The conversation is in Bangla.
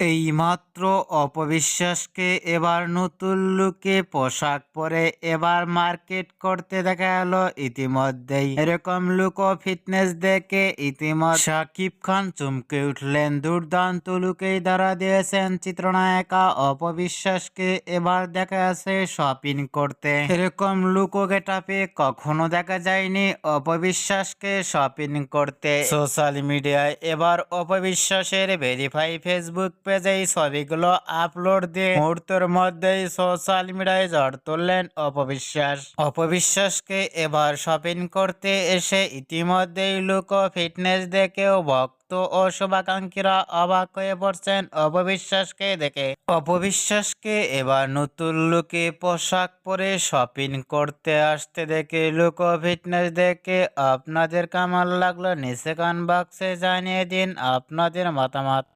এইমাত্র অপবিশ্বাসকে এবার নতুন লুকে পোশাক পরে এবার মার্কেট করতে দেখা গেল ইতিমধ্যেই। এরকম লুক ও ফিটনেস দেখে ইতিমধ্যে শাকিব খান চমকে উঠলেন। দুর্দান্ত লুকেই দ্বারা দিয়েছেন চিত্রনায়িকা অপবিশ্বাসকে এবার দেখা যাচ্ছে শপিং করতে। এরকম লুক ও গেটাপে কখনো দেখা যায়নি অপবিশ্বাসকে শপিং করতে। সোশ্যাল মিডিয়ায় এবার অপবিশ্বাসের ভেরিফাই ফেসবুক পেজে এই ছবিগুলো আপলোড দিয়ে মুহূর্তের মধ্যেই সোশ্যাল মিডিয়ায় ঝড় তুললেন অপবিশ্বাস। অপবিশ্বাসকে এবার শপিং করতে এসে ইতিমধ্যেই লুক ফিটনেস দেখেও ভক্ত ও শুভাকাঙ্ক্ষীরা অবাক হয়ে পড়ছেন অপবিশ্বাসকে দেখে। অপবিশ্বাসকে এবার নতুন লুকে পোশাক পরে শপিং করতে আসতে দেখে লুক ফিটনেস দেখে আপনাদের কামাল লাগল নিচে কান বাক্সে জানিয়ে দিন আপনাদের মতামত।